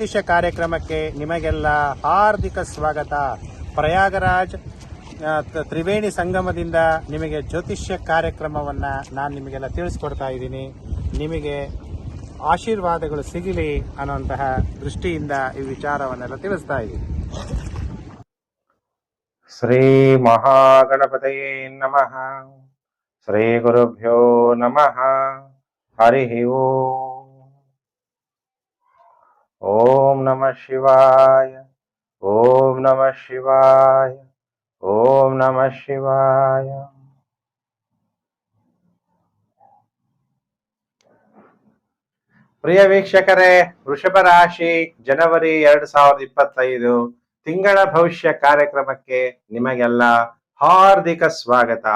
ಜ್ಯೋತಿಷ್ಯ ಕಾರ್ಯಕ್ರಮಕ್ಕೆ ನಿಮಗೆಲ್ಲ ಹಾರ್ದಿಕ ಸ್ವಾಗತ. ಪ್ರಯಾಗರಾಜ್ ತ್ರಿವೇಣಿ ಸಂಗಮದಿಂದ ನಿಮಗೆ ಜ್ಯೋತಿಷ್ಯ ಕಾರ್ಯಕ್ರಮವನ್ನ ನಾನು ನಿಮಗೆಲ್ಲ ತಿಳಿಸ್ಕೊಡ್ತಾ ಇದ್ದೀನಿ. ನಿಮಗೆ ಆಶೀರ್ವಾದಗಳು ಸಿಗಲಿ ಅನ್ನುವಂತಹ ದೃಷ್ಟಿಯಿಂದ ಈ ವಿಚಾರವನ್ನೆಲ್ಲ ತಿಳಿಸ್ತಾ ಇದ್ದೀನಿ. ಶ್ರೀ ಮಹಾಗಣಪತಯೇ ನಮಃ. ಶ್ರೀ ಗುರುಭ್ಯೋ ನಮಃ. ಹರಿ ಓಂ. ಓಂ ನಮಃ ಶಿವಾಯ, ಓಂ ನಮಃ ಶಿವಾಯ, ಓಂ ನಮಃ ಶಿವಾಯ. ಪ್ರಿಯ ವೀಕ್ಷಕರೇ, ವೃಷಭ ರಾಶಿ ಜನವರಿ ಎರಡ್ ಸಾವಿರದ ಇಪ್ಪತ್ತೈದು ತಿಂಗಳ ಭವಿಷ್ಯ ಕಾರ್ಯಕ್ರಮಕ್ಕೆ ನಿಮಗೆಲ್ಲ ಹಾರ್ದಿಕ ಸ್ವಾಗತ.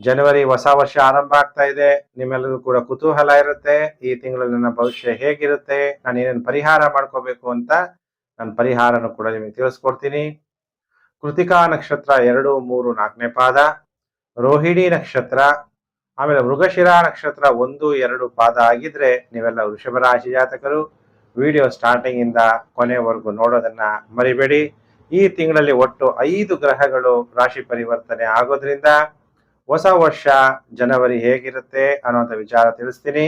ಜನವರಿ ಹೊಸ ವರ್ಷ ಆರಂಭ ಆಗ್ತಾ ಇದೆ. ನಿಮ್ಮೆಲ್ಲರಿಗೂ ಕೂಡ ಕುತೂಹಲ ಇರುತ್ತೆ. ಈ ತಿಂಗಳಲ್ಲಿ ನನ್ನ ಭವಿಷ್ಯ ಹೇಗಿರುತ್ತೆ? ನಾನು ಏನೇನು ಪರಿಹಾರ ಮಾಡ್ಕೋಬೇಕು ಅಂತ ನನ್ನ ಪರಿಹಾರನು ಕೂಡ ನಿಮಗೆ ತಿಳಿಸ್ಕೊಡ್ತೀನಿ. ಕೃತಿಕಾ ನಕ್ಷತ್ರ ಎರಡು, ಮೂರು, ನಾಲ್ಕನೇ ಪಾದ. ರೋಹಿಣಿ ನಕ್ಷತ್ರ, ಆಮೇಲೆ ಮೃಗಶಿರಾ ನಕ್ಷತ್ರ ಒಂದು, ಎರಡು ಪಾದ ಆಗಿದ್ರೆ ನೀವೆಲ್ಲ ವೃಷಭ ರಾಶಿ ಜಾತಕರು, ವಿಡಿಯೋ ಸ್ಟಾರ್ಟಿಂಗ್ ಇಂದ ಕೊನೆವರೆಗೂ ನೋಡೋದನ್ನ ಮರಿಬೇಡಿ. ಈ ತಿಂಗಳಲ್ಲಿ ಒಟ್ಟು ಐದು ಗ್ರಹಗಳು ರಾಶಿ ಪರಿವರ್ತನೆ ಆಗೋದ್ರಿಂದ ಹೊಸ ವರ್ಷ ಜನವರಿ ಹೇಗಿರುತ್ತೆ ಅನ್ನೋಂಥ ವಿಚಾರ ತಿಳಿಸ್ತೀನಿ.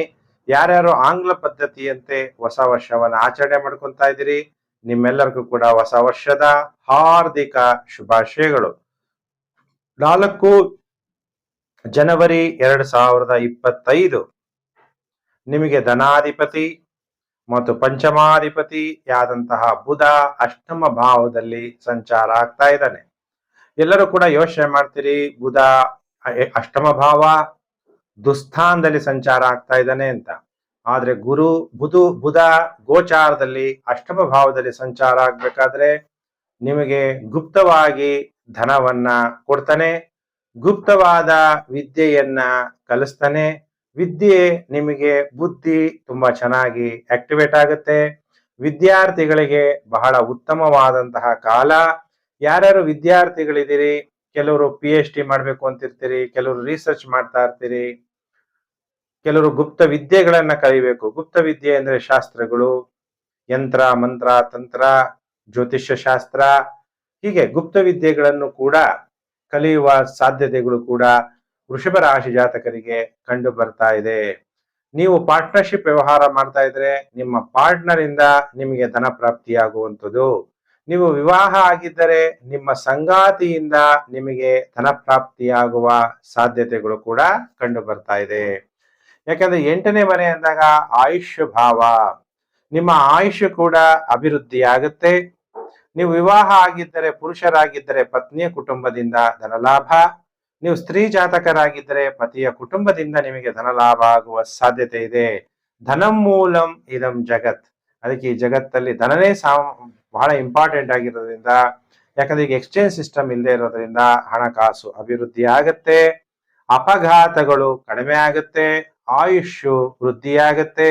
ಯಾರ್ಯಾರು ಆಂಗ್ಲ ಪದ್ಧತಿಯಂತೆ ಹೊಸ ವರ್ಷವನ್ನ ಆಚರಣೆ ಮಾಡ್ಕೊತಾ ಇದ್ದೀರಿ, ನಿಮ್ಮೆಲ್ಲರಿಗೂ ಕೂಡ ಹೊಸ ವರ್ಷದ ಹಾರ್ದಿಕ ಶುಭಾಶಯಗಳು. ನಾಲ್ಕು ಜನವರಿ ಎರಡು ಸಾವಿರದ ಇಪ್ಪತ್ತೈದು. ನಿಮಗೆ ಧನಾಧಿಪತಿ ಮತ್ತು ಪಂಚಮಾಧಿಪತಿ ಆದಂತಹ ಬುಧ ಅಷ್ಟಮ ಭಾವದಲ್ಲಿ ಸಂಚಾರ ಆಗ್ತಾ ಇದ್ದಾನೆ. ಎಲ್ಲರೂ ಕೂಡ ಯೋಚನೆ ಮಾಡ್ತೀರಿ, ಬುಧ ಅಷ್ಟಮ ಭಾವ ದುಸ್ಥಾನದಲ್ಲಿ ಸಂಚಾರ ಆಗ್ತಾ ಇದ್ದಾನೆ ಅಂತ. ಆದ್ರೆ ಗುರು ಬುಧು, ಬುಧ ಗೋಚಾರದಲ್ಲಿ ಅಷ್ಟಮ ಭಾವದಲ್ಲಿ ಸಂಚಾರ ಆಗ್ಬೇಕಾದ್ರೆ ನಿಮಗೆ ಗುಪ್ತವಾಗಿ ಧನವನ್ನ ಕೊಡ್ತಾನೆ, ಗುಪ್ತವಾದ ವಿದ್ಯೆಯನ್ನ ಕಲಿಸ್ತಾನೆ. ವಿದ್ಯೆ ನಿಮಗೆ ಬುದ್ಧಿ ತುಂಬಾ ಚೆನ್ನಾಗಿ ಆಕ್ಟಿವೇಟ್ ಆಗುತ್ತೆ. ವಿದ್ಯಾರ್ಥಿಗಳಿಗೆ ಬಹಳ ಉತ್ತಮವಾದಂತಹ ಕಾಲ. ಯಾರ್ಯಾರು ವಿದ್ಯಾರ್ಥಿಗಳಿದ್ದೀರಿ ಕೆಲವರು ಪಿ ಎಚ್ ಡಿ ಮಾಡ್ಬೇಕು ಅಂತಿರ್ತೀರಿ, ಕೆಲವರು ರಿಸರ್ಚ್ ಮಾಡ್ತಾ ಇರ್ತೀರಿ, ಕೆಲವರು ಗುಪ್ತ ವಿದ್ಯೆಗಳನ್ನ ಕಲಿಬೇಕು. ಗುಪ್ತ ವಿದ್ಯೆ ಅಂದ್ರೆ ಶಾಸ್ತ್ರಗಳು, ಯಂತ್ರ, ಮಂತ್ರ, ತಂತ್ರ, ಜ್ಯೋತಿಷ್ಯ ಶಾಸ್ತ್ರ, ಹೀಗೆ ಗುಪ್ತ ವಿದ್ಯೆಗಳನ್ನು ಕೂಡ ಕಲಿಯುವ ಸಾಧ್ಯತೆಗಳು ಕೂಡ ವೃಷಭ ರಾಶಿ ಜಾತಕರಿಗೆ ಕಂಡು ಬರ್ತಾ ಇದೆ. ನೀವು ಪಾರ್ಟ್ನರ್ಶಿಪ್ ವ್ಯವಹಾರ ಮಾಡ್ತಾ ಇದ್ರೆ ನಿಮ್ಮ ಪಾರ್ಟ್ನರ್ ಇಂದ ನಿಮಗೆ ಧನ ಪ್ರಾಪ್ತಿಯಾಗುವಂಥದ್ದು. ನೀವು ವಿವಾಹ ಆಗಿದ್ದರೆ ನಿಮ್ಮ ಸಂಗಾತಿಯಿಂದ ನಿಮಗೆ ಧನಪ್ರಾಪ್ತಿಯಾಗುವ ಸಾಧ್ಯತೆಗಳು ಕೂಡ ಕಂಡು ಬರ್ತಾ ಇದೆ. ಯಾಕಂದ್ರೆ ಎಂಟನೇ ಮನೆ ಅಂದಾಗ ಆಯುಷ್ ಭಾವ ನಿಮ್ಮ ಆಯುಷ್ ಕೂಡ ಅಭಿವೃದ್ಧಿ ಆಗುತ್ತೆ ನೀವು ವಿವಾಹ ಆಗಿದ್ದರೆ, ಪುರುಷರಾಗಿದ್ದರೆ ಪತ್ನಿಯ ಕುಟುಂಬದಿಂದ ಧನಲಾಭ. ನೀವು ಸ್ತ್ರೀ ಜಾತಕರಾಗಿದ್ದರೆ ಪತಿಯ ಕುಟುಂಬದಿಂದ ನಿಮಗೆ ಧನಲಾಭ ಆಗುವ ಸಾಧ್ಯತೆ ಇದೆ. ಧನಂ ಮೂಲಂ ಇದಂ ಜಗತ್. ಅದಕ್ಕೆ ಈ ಜಗತ್ತಲ್ಲಿ ಧನನೇ ಸಾ ಬಹಳ ಇಂಪಾರ್ಟೆಂಟ್ ಆಗಿರೋದ್ರಿಂದ, ಯಾಕಂದ್ರೆ ಈಗ ಎಕ್ಸ್ಚೇಂಜ್ ಸಿಸ್ಟಮ್ ಇಲ್ಲದೆ ಇರೋದ್ರಿಂದ ಹಣಕಾಸು ಅಭಿವೃದ್ಧಿ ಆಗತ್ತೆ, ಅಪಘಾತಗಳು ಕಡಿಮೆ ಆಗುತ್ತೆ, ಆಯುಷ್ಯು ವೃದ್ಧಿ ಆಗತ್ತೆ,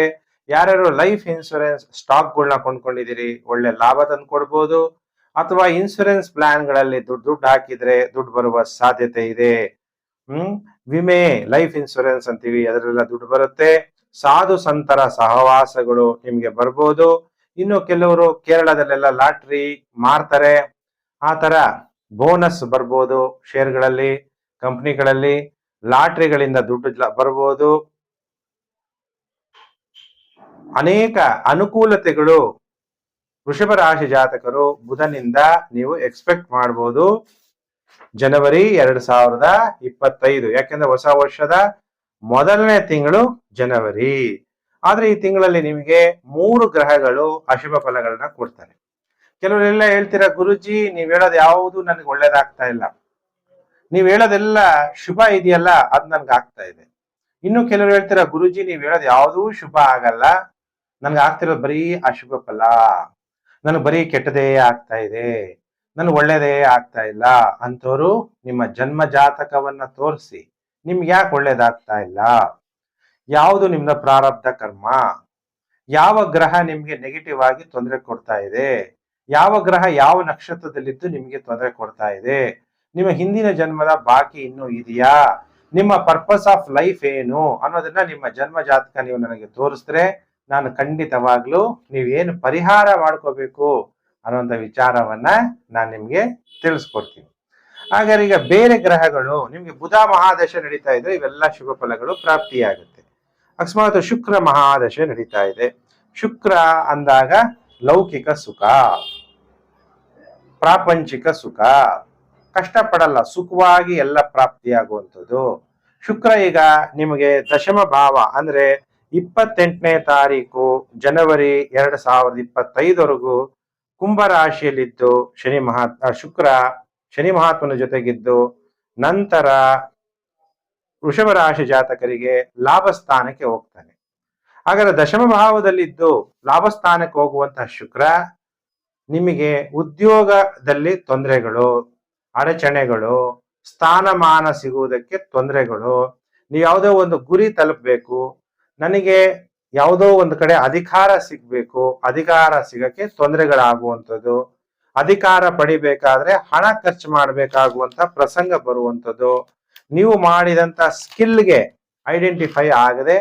ಯಾರ್ಯಾರು ಲೈಫ್ ಇನ್ಶೂರೆನ್ಸ್ ಸ್ಟಾಕ್ಗಳನ್ನ ಕೊಂಡ್ಕೊಂಡಿದ್ದೀರಿ, ಒಳ್ಳೆ ಲಾಭ ತಂದು ಕೊಡ್ಬೋದು, ಅಥವಾ ಇನ್ಶೂರೆನ್ಸ್ ಪ್ಲಾನ್ಗಳಲ್ಲಿ ದುಡ್ಡು ದುಡ್ಡು ಹಾಕಿದ್ರೆ ದುಡ್ಡು ಬರುವ ಸಾಧ್ಯತೆ ಇದೆ. ಹ್ಮ್? ವಿಮೆ ಲೈಫ್ ಇನ್ಶೂರೆನ್ಸ್ ಅಂತೀವಿ ಅದರೆಲ್ಲ ದುಡ್ಡು ಬರುತ್ತೆ. ಸಾಧು ಸಂತರ ಸಹವಾಸಗಳು ನಿಮ್ಗೆ ಬರ್ಬೋದು. ಇನ್ನು ಕೆಲವರು ಕೇರಳದಲ್ಲೆಲ್ಲ ಲಾಟ್ರಿ ಮಾರ್ತಾರೆ. ಆ ತರ ಬೋನಸ್ ಬರ್ಬೋದು ಶೇರ್ಗಳಲ್ಲಿ, ಕಂಪ್ನಿಗಳಲ್ಲಿ, ಲಾಟ್ರಿಗಳಿಂದ ದುಡ್ಡು ಬರ್ಬೋದು. ಅನೇಕ ಅನುಕೂಲತೆಗಳು ವೃಷಭ ರಾಶಿ ಜಾತಕರು ಬುಧನಿಂದ ನೀವು ಎಕ್ಸ್ಪೆಕ್ಟ್ ಮಾಡಬಹುದು ಜನವರಿ ಎರಡ್ ಸಾವಿರದ ಇಪ್ಪತ್ತೈದು, ಯಾಕೆಂದ್ರೆ ಹೊಸ ವರ್ಷದ ಮೊದಲನೇ ತಿಂಗಳು ಜನವರಿ. ಆದ್ರೆ ಈ ತಿಂಗಳಲ್ಲಿ ನಿಮಗೆ ಮೂರು ಗ್ರಹಗಳು ಅಶುಭ ಫಲಗಳನ್ನ ಕೊಡ್ತಾರೆ. ಕೆಲವರೆಲ್ಲ ಹೇಳ್ತೀರಾ, ಗುರುಜಿ, ನೀವ್ ಹೇಳೋದು ಯಾವುದು ನನಗೆ ಒಳ್ಳೇದಾಗ್ತಾ ಇಲ್ಲ. ನೀವ್ ಹೇಳೋದೆಲ್ಲ ಶುಭ ಇದೆಯಲ್ಲ, ಅದ್ ನನ್ಗೆ ಆಗ್ತಾ ಇದೆ. ಇನ್ನು ಕೆಲವರು ಹೇಳ್ತೀರಾ, ಗುರುಜಿ, ನೀವ್ ಹೇಳೋದು ಯಾವುದೂ ಶುಭ ಆಗಲ್ಲ. ನನ್ಗೆ ಆಗ್ತಿರೋದು ಬರೀ ಅಶುಭ ಫಲ. ನನಗೆ ಬರೀ ಕೆಟ್ಟದೇ ಆಗ್ತಾ ಇದೆ. ನನ್ಗೆ ಒಳ್ಳೇದೇ ಆಗ್ತಾ ಇಲ್ಲ. ಅಂತವರು ನಿಮ್ಮ ಜನ್ಮ ಜಾತಕವನ್ನ ತೋರಿಸಿ ನಿಮ್ಗೆ ಯಾಕೆ ಒಳ್ಳೇದಾಗ್ತಾ ಇಲ್ಲ? ಯಾವುದು ನಿಮ್ಮ ಪ್ರಾರಬ್ಧ ಕರ್ಮ? ಯಾವ ಗ್ರಹ ನಿಮ್ಗೆ ನೆಗೆಟಿವ್ ಆಗಿ ತೊಂದರೆ ಕೊಡ್ತಾ ಇದೆ? ಯಾವ ಗ್ರಹ ಯಾವ ನಕ್ಷತ್ರದಲ್ಲಿದ್ದು ನಿಮ್ಗೆ ತೊಂದರೆ ಕೊಡ್ತಾ ಇದೆ? ನಿಮ್ಮ ಹಿಂದಿನ ಜನ್ಮದ ಬಾಕಿ ಇನ್ನೂ ಇದೆಯಾ? ನಿಮ್ಮ ಪರ್ಪಸ್ ಆಫ್ ಲೈಫ್ ಏನು? ಅನ್ನೋದನ್ನ ನಿಮ್ಮ ಜನ್ಮ ಜಾತಕ ನೀವು ನನಗೆ ತೋರಿಸಿದ್ರೆ ನಾನು ಖಂಡಿತವಾಗ್ಲೂ ನೀವೇನು ಪರಿಹಾರ ಮಾಡ್ಕೋಬೇಕು ಅನ್ನೋಂತ ವಿಚಾರವನ್ನ ನಾನು ನಿಮ್ಗೆ ತಿಳಿಸ್ಕೊಡ್ತೀನಿ. ಹಾಗಾದ್ರೆ ಈಗ ಬೇರೆ ಗ್ರಹಗಳು, ನಿಮ್ಗೆ ಬುಧ ಮಹಾದಶ ನಡೀತಾ ಇದ್ರೆ ಇವೆಲ್ಲ ಶುಭ ಫಲಗಳು ಪ್ರಾಪ್ತಿಯಾಗುತ್ತೆ. ಅಕಸ್ಮಾತ್ ಶುಕ್ರ ಮಹಾದಶೆ ನಡೀತಾ ಇದೆ. ಶುಕ್ರ ಅಂದಾಗ ಲೌಕಿಕ ಸುಖ, ಪ್ರಾಪಂಚಿಕ ಸುಖ. ಕಷ್ಟಪಡಲ್ಲ, ಸುಖವಾಗಿ ಎಲ್ಲ ಪ್ರಾಪ್ತಿಯಾಗುವಂಥದ್ದು. ಶುಕ್ರ ಈಗ ನಿಮಗೆ ದಶಮ ಭಾವ ಅಂದ್ರೆ ಇಪ್ಪತ್ತೆಂಟನೇ ತಾರೀಕು ಜನವರಿ ಎರಡ್ ಸಾವಿರದ ಇಪ್ಪತ್ತೈದವರೆಗೂ ಕುಂಭರಾಶಿಯಲ್ಲಿದ್ದು ಶನಿ ಮಹಾತ್ ಶುಕ್ರ ಶನಿ ಮಹಾತ್ಮನ ಜೊತೆಗಿದ್ದು. ನಂತರ ವೃಷಭ ರಾಶಿ ಜಾತಕರಿಗೆ ಲಾಭ ಸ್ಥಾನಕ್ಕೆ ಹೋಗ್ತಾನೆ. ಹಾಗಾದ್ರೆ ದಶಮ ಭಾವದಲ್ಲಿದ್ದು ಲಾಭ ಸ್ಥಾನಕ್ಕೆ ಹೋಗುವಂತಹ ಶುಕ್ರ ನಿಮಗೆ ಉದ್ಯೋಗದಲ್ಲಿ ತೊಂದರೆಗಳು, ಅಡಚಣೆಗಳು ಸ್ಥಾನಮಾನ ಸಿಗುವುದಕ್ಕೆ ತೊಂದರೆಗಳು, ನೀವು ಯಾವುದೋ ಒಂದು ಗುರಿ ತಲುಪಬೇಕು, ನನಗೆ ಯಾವುದೋ ಒಂದು ಕಡೆ ಅಧಿಕಾರ ಸಿಗಬೇಕು, ಅಧಿಕಾರ ಸಿಗಕ್ಕೆ ತೊಂದರೆಗಳಾಗುವಂಥದ್ದು, ಅಧಿಕಾರ ಪಡಿಬೇಕಾದ್ರೆ ಹಣ ಖರ್ಚು ಮಾಡಬೇಕಾಗುವಂತ ಪ್ರಸಂಗ ಬರುವಂಥದ್ದು ನೀವು ಮಾಡಿದಂತ ಸ್ಕಿಲ್ಗೆ ಐಡೆಂಟಿಫೈ ಆಗದೆ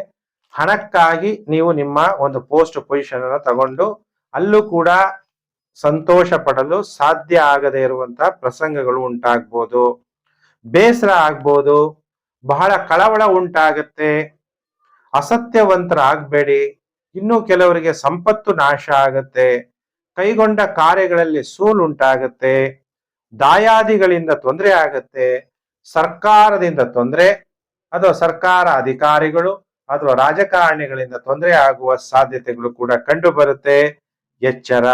ಹಣಕ್ಕಾಗಿ ನೀವು ನಿಮ್ಮ ಒಂದು ಪೋಸ್ಟ್ ಪೊಸಿಷನ್ ಅನ್ನು ತಗೊಂಡು ಅಲ್ಲೂ ಕೂಡ ಸಂತೋಷ ಪಡಲು ಸಾಧ್ಯ ಆಗದೆ ಇರುವಂತಹ ಪ್ರಸಂಗಗಳು ಉಂಟಾಗ್ಬೋದು. ಬೇಸರ ಆಗ್ಬೋದು. ಬಹಳ ಕಳವಳ ಉಂಟಾಗತ್ತೆ. ಅಸತ್ಯವಂತರಾಗಬೇಡಿ. ಇನ್ನೂ ಕೆಲವರಿಗೆ ಸಂಪತ್ತು ನಾಶ ಆಗತ್ತೆ. ಕೈಗೊಂಡ ಕಾರ್ಯಗಳಲ್ಲಿ ಸೋಲು ಉಂಟಾಗತ್ತೆ. ದಾಯಾದಿಗಳಿಂದ ತೊಂದರೆ ಆಗತ್ತೆ. ಸರ್ಕಾರದಿಂದ ತೊಂದರೆ ಅಥವಾ ಸರ್ಕಾರ ಅಧಿಕಾರಿಗಳು ಅಥವಾ ರಾಜಕಾರಣಿಗಳಿಂದ ತೊಂದರೆ ಆಗುವ ಸಾಧ್ಯತೆಗಳು ಕೂಡ ಕಂಡು ಬರುತ್ತೆ ಎಚ್ಚರ,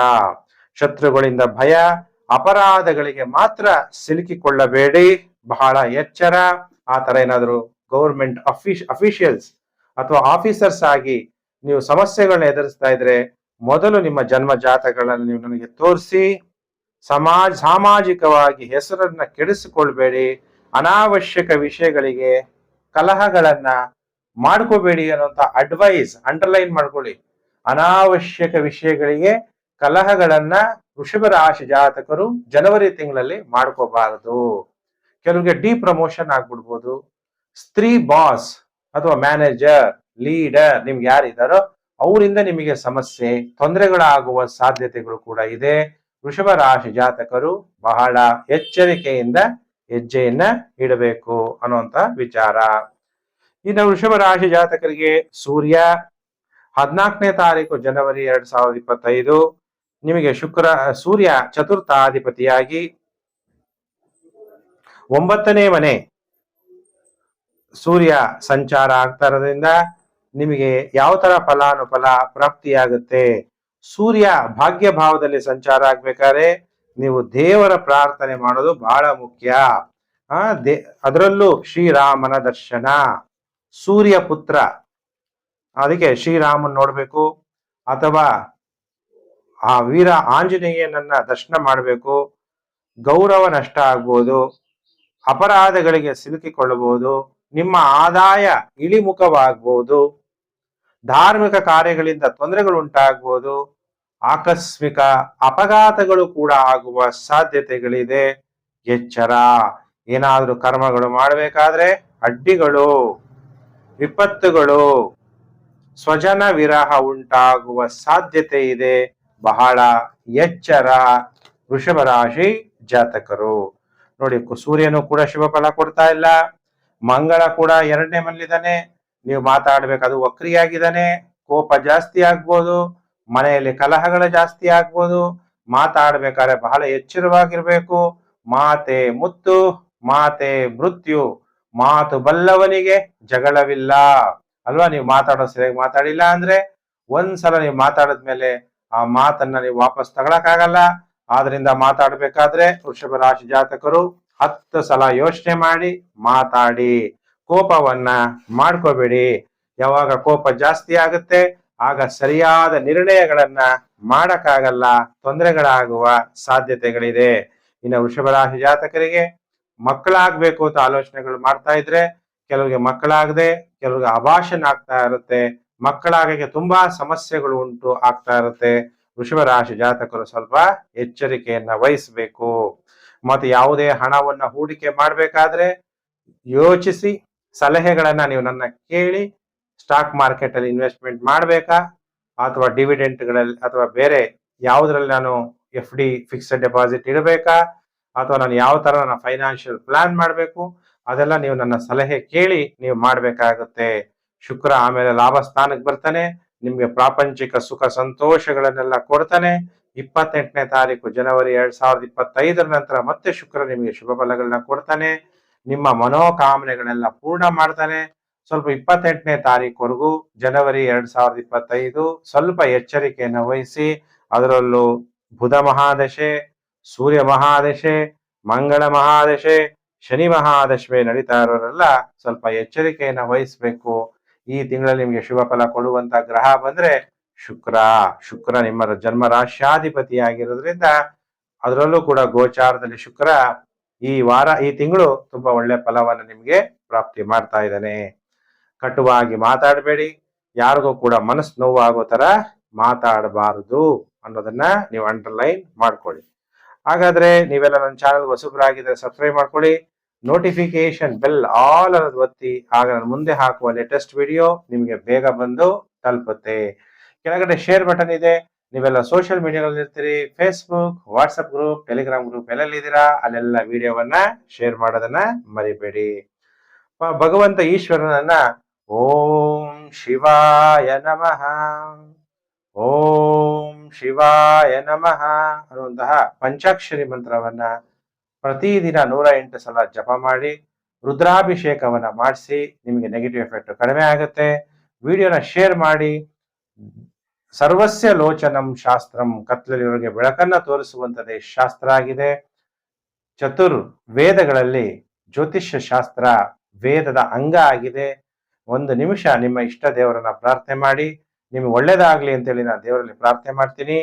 ಶತ್ರುಗಳಿಂದ ಭಯ, ಅಪರಾಧಗಳಿಗೆ ಮಾತ್ರ ಸಿಲುಕಿಕೊಳ್ಳಬೇಡಿ. ಬಹಳ ಎಚ್ಚರ. ಆ ತರ ಏನಾದರೂ ಗೌರ್ಮೆಂಟ್ ಅಫಿಷ್ ಅಫಿಷಿಯಲ್ಸ್ ಅಥವಾ ಆಫೀಸರ್ಸ್ ಆಗಿ ನೀವು ಸಮಸ್ಯೆಗಳನ್ನ ಎದುರಿಸ್ತಾ ಇದ್ರೆ ಮೊದಲು ನಿಮ್ಮ ಜನ್ಮ ಜಾತಗಳನ್ನು ನೀವು ನನಗೆ ತೋರಿಸಿ. ಸಮಾಜ, ಸಾಮಾಜಿಕವಾಗಿ ಹೆಸರನ್ನ ಕೆಡಿಸಿಕೊಳ್ಬೇಡಿ. ಅನಾವಶ್ಯಕ ವಿಷಯಗಳಿಗೆ ಕಲಹಗಳನ್ನ ಮಾಡ್ಕೋಬೇಡಿ ಅನ್ನುವಂತ ಅಡ್ವೈಸ್ ಅಂಡರ್ಲೈನ್ ಮಾಡ್ಕೊಳ್ಳಿ. ಅನಾವಶ್ಯಕ ವಿಷಯಗಳಿಗೆ ಕಲಹಗಳನ್ನ ವೃಷಭ ರಾಶಿ ಜಾತಕರು ಜನವರಿ ತಿಂಗಳಲ್ಲಿ ಮಾಡ್ಕೋಬಾರದು. ಕೆಲವರಿಗೆ ಡಿ ಪ್ರಮೋಷನ್ ಆಗ್ಬಿಡ್ಬೋದು. ಸ್ತ್ರೀ ಬಾಸ್ ಅಥವಾ ಮ್ಯಾನೇಜರ್ ಲೀಡರ್ ನಿಮ್ಗೆ ಯಾರಿದ್ದಾರೋ ಅವರಿಂದ ನಿಮಗೆ ಸಮಸ್ಯೆ, ತೊಂದರೆಗಳಾಗುವ ಸಾಧ್ಯತೆಗಳು ಕೂಡ ಇದೆ. ವೃಷಭ ರಾಶಿ ಜಾತಕರು ಬಹಳ ಎಚ್ಚರಿಕೆಯಿಂದ ಹೆಜ್ಜೆಯನ್ನ ಇಡಬೇಕು ಅನ್ನುವಂತ ವಿಚಾರ. ಇನ್ನು ವೃಷಭ ರಾಶಿ ಜಾತಕರಿಗೆ ಸೂರ್ಯ ಹದಿನಾಲ್ಕನೇ ತಾರೀಕು ಜನವರಿ ಎರಡ್ ಸಾವಿರದ ಇಪ್ಪತ್ತೈದು. ನಿಮಗೆ ಶುಕ್ರ, ಸೂರ್ಯ ಚತುರ್ಥಾಧಿಪತಿಯಾಗಿ ಒಂಬತ್ತನೇ ಮನೆ ಸೂರ್ಯ ಸಂಚಾರ ಆಗ್ತಾ ಇರೋದ್ರಿಂದ ನಿಮಗೆ ಯಾವ ತರ ಫಲಾನುಫಲ, ಪ್ರಾಪ್ತಿಯಾಗುತ್ತೆ? ಸೂರ್ಯ ಭಾಗ್ಯ ಭಾವದಲ್ಲಿ ಸಂಚಾರ ಆಗ್ಬೇಕಾದ್ರೆ ನೀವು ದೇವರ ಪ್ರಾರ್ಥನೆ ಮಾಡೋದು ಬಹಳ ಮುಖ್ಯ. ಆ, ದೇ, ಅದರಲ್ಲೂ ಶ್ರೀರಾಮನ ದರ್ಶನ, ಸೂರ್ಯ ಪುತ್ರ. ಅದಕ್ಕೆ ಶ್ರೀರಾಮನ್ ನೋಡ್ಬೇಕು, ಅಥವಾ ಆ ವೀರ ಆಂಜನೇಯನನ್ನ ದರ್ಶನ ಮಾಡಬೇಕು, ಗೌರವ ನಷ್ಟ ಆಗ್ಬೋದು, ಅಪರಾಧಗಳಿಗೆ ಸಿಲುಕಿಕೊಳ್ಳಬಹುದು, ನಿಮ್ಮ ಆದಾಯ ಇಳಿಮುಖವಾಗ್ಬೋದು, ಧಾರ್ಮಿಕ ಕಾರ್ಯಗಳಿಂದ ತೊಂದರೆಗಳು ಉಂಟಾಗ್ಬೋದು ಆಕಸ್ಮಿಕ ಅಪಘಾತಗಳು ಕೂಡ ಆಗುವ ಸಾಧ್ಯತೆಗಳಿದೆ. ಎಚ್ಚರ. ಏನಾದರೂ ಕರ್ಮಗಳು ಮಾಡಬೇಕಾದ್ರೆ ಅಡ್ಡಿಗಳು, ವಿಪತ್ತುಗಳು, ಸ್ವಜನ ವಿರಹ ಉಂಟಾಗುವ ಸಾಧ್ಯತೆ ಇದೆ. ಬಹಳ ಎಚ್ಚರ. ವೃಷಭ ರಾಶಿ ಜಾತಕರು. ನೋಡಿ ಸೂರ್ಯನು ಕೂಡ ಶುಭ ಫಲ ಕೊಡ್ತಾ ಇಲ್ಲ. ಮಂಗಳ ಕೂಡ ಎರಡನೇ ಮನೇಲಿದ್ದಾನೆ ನೀವು ಮಾತಾಡ್ಬೇಕು, ಅದು ವಕ್ರಿಯಾಗಿದ್ದಾನೆ. ಕೋಪ ಜಾಸ್ತಿ ಆಗ್ಬೋದು. ಮನೆಯಲ್ಲಿ ಕಲಹಗಳು ಜಾಸ್ತಿ ಆಗ್ಬೋದು, ಮಾತಾಡ್ಬೇಕಾದ್ರೆ ಬಹಳ ಎಚ್ಚರವಾಗಿರ್ಬೇಕು. ಮಾತೆ ಮುತ್ತು, ಮಾತೆ ಮೃತ್ಯು, ಮಾತು ಬಲ್ಲವನಿಗೆ ಜಗಳವಿಲ್ಲ. ಅಲ್ವಾ? ನೀವು ಮಾತಾಡೋ ಸರಿಯಾಗಿ ಮಾತಾಡಿಲ್ಲ ಅಂದ್ರೆ ಒಂದ್ಸಲ ನೀವು ಮಾತಾಡಿದ್ಮೇಲೆ ಆ ಮಾತನ್ನ ನೀವು ವಾಪಸ್ ತಗೊಳಕ್ಕಾಗಲ್ಲ. ಆದ್ರಿಂದ ಮಾತಾಡ್ಬೇಕಾದ್ರೆ ವೃಷಭ ರಾಶಿ ಜಾತಕರು ಹತ್ತು ಸಲ ಯೋಚನೆ ಮಾಡಿ ಮಾತಾಡಿ. ಕೋಪವನ್ನ ಮಾಡ್ಕೋಬೇಡಿ. ಯಾವಾಗ ಕೋಪ ಜಾಸ್ತಿ ಆಗುತ್ತೆ ಆಗ ಸರಿಯಾದ ನಿರ್ಣಯಗಳನ್ನ ಮಾಡಕ್ಕಾಗಲ್ಲ, ತೊಂದರೆಗಳಾಗುವ ಸಾಧ್ಯತೆಗಳಿದೆ. ಇನ್ನು ವೃಷಭ ರಾಶಿ ಜಾತಕರಿಗೆ ಮಕ್ಕಳಾಗ್ಬೇಕು ಅಂತ ಆಲೋಚನೆಗಳು ಮಾಡ್ತಾ ಇದ್ರೆ ಕೆಲವರಿಗೆ ಮಕ್ಕಳಾಗದೆ, ಕೆಲವರಿಗೆ ಅಭಾಷಣ ಆಗ್ತಾ ಇರುತ್ತೆ, ಮಕ್ಕಳಾಗಕ್ಕೆ ತುಂಬಾ ಸಮಸ್ಯೆಗಳು ಉಂಟು ಆಗ್ತಾ ಇರುತ್ತೆ. ವೃಷಭ ರಾಶಿ ಜಾತಕರು ಸ್ವಲ್ಪ ಎಚ್ಚರಿಕೆಯನ್ನ ವಹಿಸಬೇಕು. ಮತ್ತೆ ಯಾವುದೇ ಹಣವನ್ನ ಹೂಡಿಕೆ ಮಾಡ್ಬೇಕಾದ್ರೆ ಯೋಚಿಸಿ ಸಲಹೆಗಳನ್ನ ನೀವು ನನ್ನ ಕೇಳಿ ಸ್ಟಾಕ್ ಮಾರ್ಕೆಟ್ ಅಲ್ಲಿ ಇನ್ವೆಸ್ಟ್ಮೆಂಟ್ ಮಾಡಬೇಕಾ? ಅಥವಾ ಡಿವಿಡೆಂಟ್ಗಳಲ್ಲಿ ಅಥವಾ ಬೇರೆ ಯಾವುದ್ರಲ್ಲಿ ನಾನು ಎಫ್ ಡಿ ಫಿಕ್ಸ್ಡ್ ಡೆಪಾಸಿಟ್ ಇಡಬೇಕಾ? ಅಥವಾ ನಾನು ಯಾವ ತರ ನನ್ನ ಫೈನಾನ್ಷಿಯಲ್ ಪ್ಲಾನ್ ಮಾಡಬೇಕು? ಅದೆಲ್ಲ ನೀವು ನನ್ನ ಸಲಹೆ ಕೇಳಿ ನೀವು ಮಾಡಬೇಕಾಗುತ್ತೆ. ಶುಕ್ರ ಆಮೇಲೆ ಲಾಭ ಸ್ಥಾನಕ್ಕೆ ಬರ್ತಾನೆ, ನಿಮ್ಗೆ ಪ್ರಾಪಂಚಿಕ ಸುಖ ಸಂತೋಷಗಳನ್ನೆಲ್ಲ ಕೊಡ್ತಾನೆ. ಇಪ್ಪತ್ತೆಂಟನೇ ತಾರೀಕು ಜನವರಿ ಎರಡ್ ಸಾವಿರದ ಇಪ್ಪತ್ತೈದರ ನಂತರ ಮತ್ತೆ ಶುಕ್ರ ನಿಮಗೆ ಶುಭ ಫಲಗಳನ್ನ ಕೊಡ್ತಾನೆ. ನಿಮ್ಮ ಮನೋಕಾಮನೆಗಳೆಲ್ಲ ಪೂರ್ಣ ಮಾಡ್ತಾನೆ. ಸ್ವಲ್ಪ ಇಪ್ಪತ್ತೆಂಟನೇ ತಾರೀಕುವರೆಗೂ ಜನವರಿ ಎರಡ್ ಸಾವಿರದ ಇಪ್ಪತ್ತೈದು ಸ್ವಲ್ಪ ಎಚ್ಚರಿಕೆಯನ್ನು ವಹಿಸಿ, ಅದರಲ್ಲೂ ಬುಧ ಮಹಾದಶೆ, ಸೂರ್ಯ ಮಹಾದಶೆ, ಮಂಗಳ ಮಹಾದಶೆ, ಶನಿ ಮಹಾದಶಮಿ ನಡೀತಾ ಇರೋರೆಲ್ಲ ಸ್ವಲ್ಪ ಎಚ್ಚರಿಕೆಯನ್ನು ವಹಿಸ್ಬೇಕು. ಈ ತಿಂಗಳಲ್ಲಿ ನಿಮಗೆ ಶುಭ ಫಲ ಕೊಡುವಂತ ಗ್ರಹ ಬಂದ್ರೆ ಶುಕ್ರ. ಶುಕ್ರ ನಿಮ್ಮ ಜನ್ಮ ರಾಶ್ಯಾಧಿಪತಿಯಾಗಿರೋದ್ರಿಂದ ಅದರಲ್ಲೂ ಕೂಡ ಗೋಚಾರದಲ್ಲಿ ಶುಕ್ರ ಈ ವಾರ, ಈ ತಿಂಗಳು ತುಂಬಾ ಒಳ್ಳೆ ಫಲವನ್ನು ನಿಮ್ಗೆ ಪ್ರಾಪ್ತಿ ಮಾಡ್ತಾ ಇದ್ದಾನೆ. ಕಟುವಾಗಿ ಮಾತಾಡಬೇಡಿ. ಯಾರಿಗೂ ಕೂಡ ಮನಸ್ಸು ನೋವಾಗೋ ತರ ಮಾತಾಡಬಾರದು ಅನ್ನೋದನ್ನ ನೀವು ಅಂಡರ್ಲೈನ್ ಮಾಡ್ಕೊಳ್ಳಿ. ಹಾಗಾದ್ರೆ ನೀವೆಲ್ಲ ನನ್ನ ಚಾನಲ್ ಹೊಸಬರಾಗಿದ್ರೆ ಸಬ್ಸ್ಕ್ರೈಬ್ ಮಾಡ್ಕೊಳ್ಳಿ. ನೋಟಿಫಿಕೇಶನ್ ಬೆಲ್ ಆಲ್ ಅನ್ನೋದು ಒತ್ತಿ, ಆಗ ನಾನು ಮುಂದೆ ಹಾಕುವ ಲೇಟೆಸ್ಟ್ ವಿಡಿಯೋ ನಿಮಗೆ ಬೇಗ ಬಂದು ತಲುಪುತ್ತೆ. ಕೆಳಗಡೆ ಶೇರ್ ಬಟನ್ ಇದೆ. ನೀವೆಲ್ಲ ಸೋಷಿಯಲ್ ಮೀಡಿಯಾಗಳಲ್ಲಿ ಇರ್ತೀರಿ. Facebook WhatsApp group Telegram group ಎಲ್ಲೆಲ್ಲಿದ್ದೀರಾ ಅಲ್ಲೆಲ್ಲ ವಿಡಿಯೋವನ್ನ ಶೇರ್ ಮಾಡೋದನ್ನ ಮರಿಬೇಡಿ. ಭಗವಂತ ಈಶ್ವರನನ್ನ ಓಂ ಶಿವಾಯ ನಮಃ. ಓಂ ಶಿವಾಯ ನಮಃ ಅನ್ನುವಂತಹ ಪಂಚಾಕ್ಷರಿ ಮಂತ್ರವನ್ನ ಪ್ರತಿದಿನ ನೂರ ಎಂಟು ಸಲ ಜಪ ಮಾಡಿ, ರುದ್ರಾಭಿಷೇಕವನ್ನ ಮಾಡಿಸಿ ನಿಮಗೆ ನೆಗೆಟಿವ್ ಎಫೆಕ್ಟ್ ಕಡಿಮೆ ಆಗುತ್ತೆ. ವಿಡಿಯೋನ ಶೇರ್ ಮಾಡಿ, ಸರ್ವಸ್ಯ ಲೋಚನಂ ಶಾಸ್ತ್ರಂ ಕತ್ಲಲ್ಲಿರೋರಿಗೆ ಬೆಳಕನ್ನ ತೋರಿಸುವಂತದೇ ಶಾಸ್ತ್ರ ಆಗಿದೆ. ಚತುರ್ ವೇದಗಳಲ್ಲಿ ಜ್ಯೋತಿಷ್ಯ ಶಾಸ್ತ್ರ ವೇದದ ಅಂಗ ಆಗಿದೆ. ಒಂದು ನಿಮಿಷ ನಿಮ್ಮ ಇಷ್ಟ ದೇವರನ್ನ ಪ್ರಾರ್ಥನೆ ಮಾಡಿ, ನಿಮ್ಗೆ ಒಳ್ಳೇದಾಗ್ಲಿ ಅಂತೇಳಿ ನಾನು ದೇವರಲ್ಲಿ ಪ್ರಾರ್ಥನೆ ಮಾಡ್ತೀನಿ.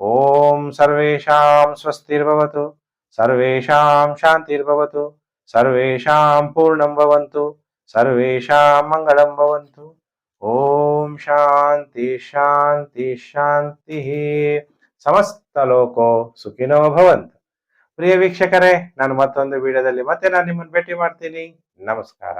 ಓಂ ಸರ್ವೇಶಾಂ ಸ್ವಸ್ತಿರ್ಭವತು ಸರ್ವೇಶಾಂ ಶಾಂತಿರ್ಭವತು ಸರ್ವೇಶಾಂ ಪೂರ್ಣಂ ಭವಂತು ಸರ್ವೇಶಾಂ ಮಂಗಳಂ ಭವಂತು. ಓಂ ಶಾಂತಿ ಶಾಂತಿ ಶಾಂತಿ, ಸಮಸ್ತ ಲೋಕೋ ಸುಖಿನೋ ಭವಂತು. ಪ್ರಿಯ ವೀಕ್ಷಕರೇ, ನಾನು ಮತ್ತೊಂದು ವಿಡಿಯೋದಲ್ಲಿ ಮತ್ತೆ ನಾನು ನಿಮ್ಮನ್ನು ಭೇಟಿ ಮಾಡ್ತೀನಿ. ನಮಸ್ಕಾರ.